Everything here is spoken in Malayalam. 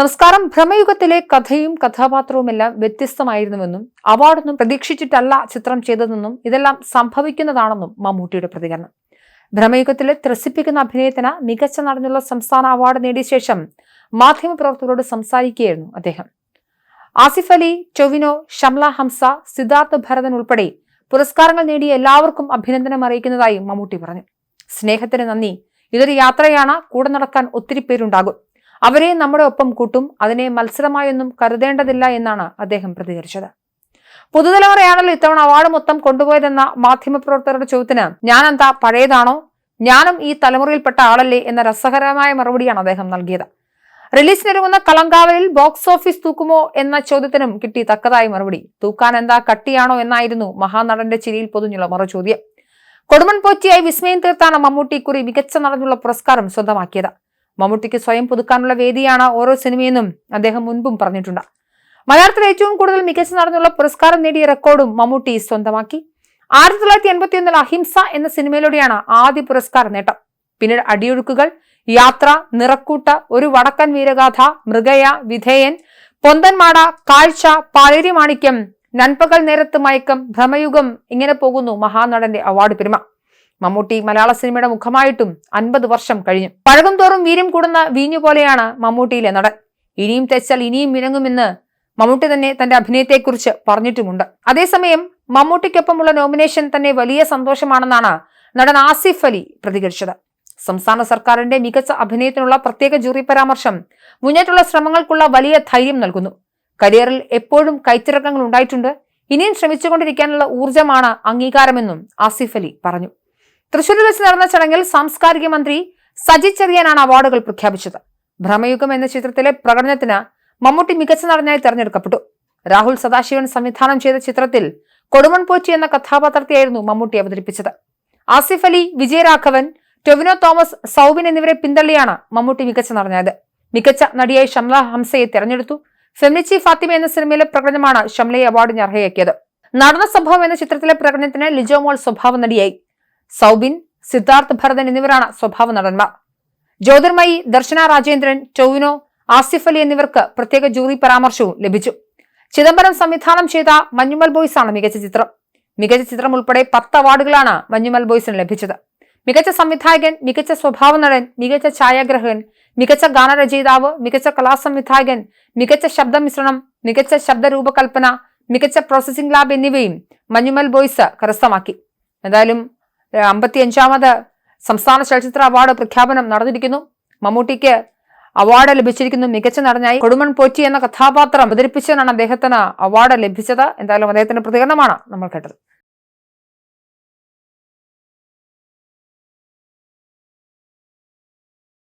നമസ്കാരം. ഭ്രമയുഗത്തിലെ കഥയും കഥാപാത്രവുമെല്ലാം വ്യത്യസ്തമായിരുന്നുവെന്നും അവാർഡൊന്നും പ്രതീക്ഷിച്ചിട്ടല്ല ചിത്രം ചെയ്തതെന്നും ഇതെല്ലാം സംഭവിക്കുന്നതാണെന്നും മമ്മൂട്ടിയുടെ പ്രതികരണം. ഭ്രമയുഗത്തിലെ ത്രസിപ്പിക്കുന്ന അഭിനയത്തിന് മികച്ച നടനുള്ള സംസ്ഥാന അവാർഡ് നേടിയ ശേഷം മാധ്യമപ്രവർത്തകരോട് സംസാരിക്കുകയായിരുന്നു അദ്ദേഹം. ആസിഫ് അലി ചൊവിനോ ഷംല ഹംസ സിദ്ധാർത്ഥ ഭരതൻ ഉൾപ്പെടെ പുരസ്കാരങ്ങൾ നേടിയ എല്ലാവർക്കും അഭിനന്ദനം അറിയിക്കുന്നതായും മമ്മൂട്ടി പറഞ്ഞു. സ്നേഹത്തിന് നന്ദി. ഇതൊരു യാത്രയാണ്. കൂടെ നടക്കാൻ ഒത്തിരി പേരുണ്ടാകും. അവരെ നമ്മുടെ ഒപ്പം കൂട്ടും അതിനെ മത്സരമായൊന്നും കരുതേണ്ടതില്ല എന്നാണ് അദ്ദേഹം പ്രതികരിച്ചത്. പുതുതലമുറയാണല്ലോ ഇത്തവണ അവാർഡ് മൊത്തം കൊണ്ടുപോയതെന്ന മാധ്യമപ്രവർത്തകരുടെ ചോദ്യത്തിന് ഞാനെന്താ പഴയതാണോ? ഞാനും ഈ തലമുറയിൽപ്പെട്ട ആളല്ലേ എന്ന രസകരമായ മറുപടിയാണ് അദ്ദേഹം നൽകിയത്. റിലീസിനൊരുങ്ങുന്ന കളങ്കാവലിൽ ബോക്സ് ഓഫീസ് തൂക്കുമോ എന്ന ചോദ്യത്തിനും കിട്ടി തക്കതായ മറുപടി. തൂക്കാൻ എന്താ കട്ടിയാണോ എന്നായിരുന്നു മഹാനടന്റെ ചിരിയിൽ പൊതിഞ്ഞുള്ള മറുചോദ്യം കൊടുമൺ പോറ്റിയായി വിസ്മയം തീർത്താണ് മമ്മൂട്ടി കുറി മികച്ച നടനുള്ള പുരസ്കാരം സ്വന്തമാക്കിയത്. മമ്മൂട്ടിക്ക് സ്വയം പുതുക്കാനുള്ള വേദിയാണ് ഓരോ സിനിമയെന്നും അദ്ദേഹം മുൻപും പറഞ്ഞിട്ടുണ്ട്. മലയാളത്തിൽ ഏറ്റവും കൂടുതൽ മികച്ച നടന്നുള്ള പുരസ്കാരം നേടിയ റെക്കോർഡും മമ്മൂട്ടി സ്വന്തമാക്കി. ആയിരത്തി തൊള്ളായിരത്തി എൺപത്തി ഒന്നിൽ അഹിംസ എന്ന സിനിമയിലൂടെയാണ് ആദ്യ പുരസ്കാര നേട്ടം. പിന്നീട് അടിയൊഴുക്കുകൾ യാത്ര നിറക്കൂട്ട് ഒരു വടക്കൻ വീരഗാഥ മൃഗയ വിധേയൻ പൊന്തൻമാട കാഴ്ച പാലേരി മാണിക്യം നൻപകൽ നേരത്ത് മയക്കം ഭ്രമയുഗം ഇങ്ങനെ പോകുന്നു മഹാനടന്റെ അവാർഡ് പെരുമ. മമ്മൂട്ടി മലയാള സിനിമയുടെ മുഖമായിട്ടും അൻപത് വർഷം കഴിഞ്ഞു. പഴകും തോറും വീര്യം കൂടുന്ന വീഞ്ഞു പോലെയാണ് മമ്മൂട്ടിയിലെ നടൻ. ഇനിയും തെച്ചാൽ ഇനിയും ഇനങ്ങുമെന്ന് മമ്മൂട്ടി തന്നെ തന്റെ അഭിനയത്തെക്കുറിച്ച് പറഞ്ഞിട്ടുമുണ്ട്. അതേസമയം മമ്മൂട്ടിക്കൊപ്പമുള്ള നോമിനേഷൻ തന്നെ വലിയ സന്തോഷമാണെന്നാണ് നടൻ ആസിഫ് അലി പ്രതികരിച്ചത്. സംസ്ഥാന സർക്കാരിന്റെ മികച്ച അഭിനയത്തിനുള്ള പ്രത്യേക ജൂറി പരാമർശം മുന്നേറ്റുള്ള ശ്രമങ്ങൾക്കുള്ള വലിയ ധൈര്യം നൽകുന്നു. കരിയറിൽ എപ്പോഴും കൈത്തിറക്കങ്ങൾ ഉണ്ടായിട്ടുണ്ട്. ഇനിയും ശ്രമിച്ചുകൊണ്ടിരിക്കാനുള്ള ഊർജമാണ് അംഗീകാരമെന്നും ആസിഫ് അലി പറഞ്ഞു. തൃശൂരിൽ വെച്ച് നടന്ന ചടങ്ങിൽ സാംസ്കാരിക മന്ത്രി സജി ചെറിയാനാണ് അവാർഡുകൾ പ്രഖ്യാപിച്ചത്. ഭ്രമയുഗം എന്ന ചിത്രത്തിലെ പ്രകടനത്തിന് മമ്മൂട്ടി മികച്ച നടനായി തെരഞ്ഞെടുക്കപ്പെട്ടു. രാഹുൽ സദാശിവൻ സംവിധാനം ചെയ്ത ചിത്രത്തിൽ കൊടുമൺ പോറ്റി എന്ന കഥാപാത്രത്തെയായിരുന്നു മമ്മൂട്ടി അവതരിപ്പിച്ചത്. ആസിഫ് അലി വിജയരാഘവൻ ടൊവിനോ തോമസ് സൗബിൻ എന്നിവരെ പിന്തള്ളിയാണ് മമ്മൂട്ടി മികച്ച നടനായത്. മികച്ച നടിയായി ഷംല ഹംസയെ തെരഞ്ഞെടുത്തു. ഫെമിനിച്ചി ഫാത്തിമ എന്ന സിനിമയിലെ പ്രകടനമാണ് ഷംലയെ അവാർഡിന് അർഹയാക്കിയത്. നടന സംഭവം എന്ന ചിത്രത്തിലെ പ്രകടനത്തിന് ലിജോമോൾ സ്വഭാവ നടിയായി സൗബിൻ സിദ്ധാർത്ഥ് ഭരതൻ എന്നിവരാണ് സ്വഭാവ നടന്മാർ. ജ്യോതിർമയി ദർശന രാജേന്ദ്രൻ ടോവിനോ ആസിഫ് അലി എന്നിവർക്ക് പ്രത്യേക ജൂറി പരാമർശവും ലഭിച്ചു. ചിദംബരം സംവിധാനം ചെയ്ത മഞ്ഞുമൽ ബോയ്സ് ആണ് മികച്ച ചിത്രം. മികച്ച ചിത്രം ഉൾപ്പെടെ പത്ത് അവാർഡുകളാണ് മഞ്ഞുമൽ ബോയ്സിന് ലഭിച്ചത്. മികച്ച സംവിധായകൻ മികച്ച സ്വഭാവ നടൻ മികച്ച ഛായാഗ്രഹകൻ മികച്ച ഗാനരചയിതാവ് മികച്ച കലാസംവിധായകൻ മികച്ച ശബ്ദമിശ്രണം മികച്ച ശബ്ദരൂപകൽപ്പന മികച്ച പ്രോസസ്സിംഗ് ലാബ് എന്നിവയും മഞ്ഞുമൽ ബോയ്സ് കരസ്ഥമാക്കി. എന്തായാലും അമ്പത്തിയഞ്ചാമത് സംസ്ഥാന ചലച്ചിത്ര അവാർഡ് പ്രഖ്യാപനം നടന്നിരിക്കുന്നു. മമ്മൂട്ടിക്ക് അവാർഡ് ലഭിച്ചിരിക്കുന്നു. മികച്ച നടനായി കൊടുമൺ പോറ്റി എന്ന കഥാപാത്രം അവതരിപ്പിച്ചതിനാണ് അദ്ദേഹത്തിന് അവാർഡ് ലഭിച്ചത്. എന്തായാലും അദ്ദേഹത്തിന്റെ പ്രതികരണമാണ് നമ്മൾ കേട്ടത്.